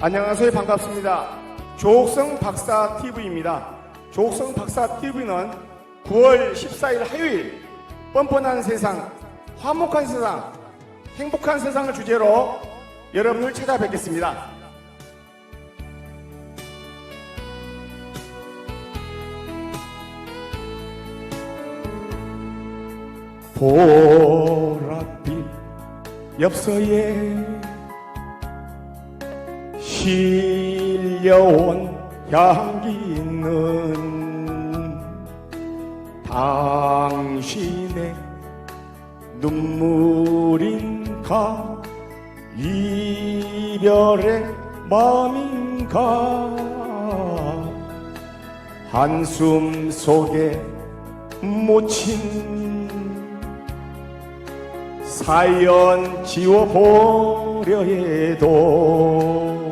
안녕하세요. 반갑습니다. 조옥성 박사 TV입니다. 조옥성 박사 TV는 9월 14일 화요일 뻔뻔한 세상, 화목한 세상, 행복한 세상을 주제로 여러분을 찾아뵙겠습니다. 보랏빛 엽서에 실려온 향기는 당신의 눈물인가? 이별의 마음인가? 한숨 속에 묻힌 사연 지워보려 해도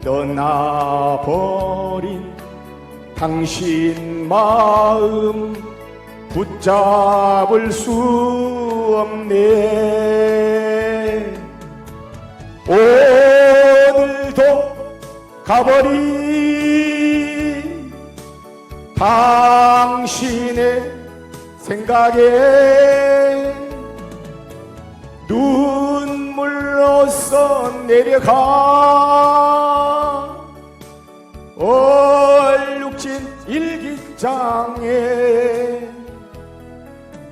떠나버린 당신 마음 붙잡을 수 없네. 오늘도 가버린 당신의 생각에 눈물로써 내려가 얼룩진 일기장에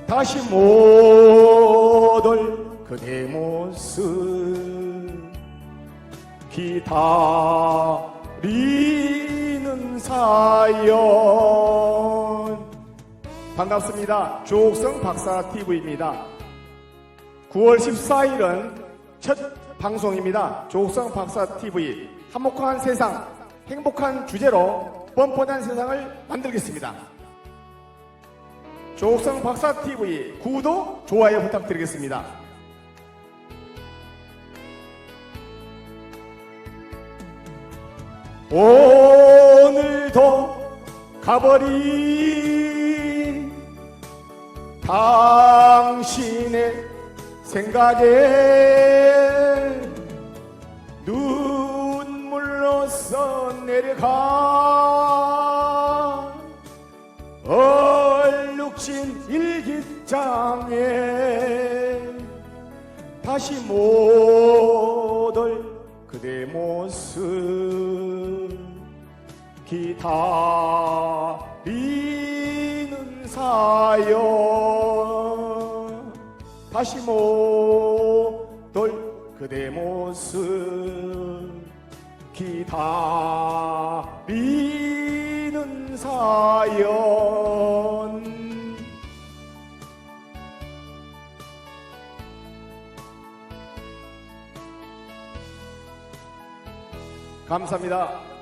다시 못 올 그대 모습 기다리는 사연 반갑습니다. 조옥성 박사 TV입니다. 9월 14일은 첫 방송입니다. 조옥성 박사 TV 화목한 세상, 행복한 주제로 뻔뻔한 세상을 만들겠습니다. 조옥성 박사 TV 구독, 좋아요 부탁드리겠습니다. 오늘도 가버린 당신의 생각에 눈물로써 내려가. 얼룩진 일기장에 다시 못 올 그대 모습. 기다리는 사연 다시 못올 그대 모습 기다리는 사연 감사합니다.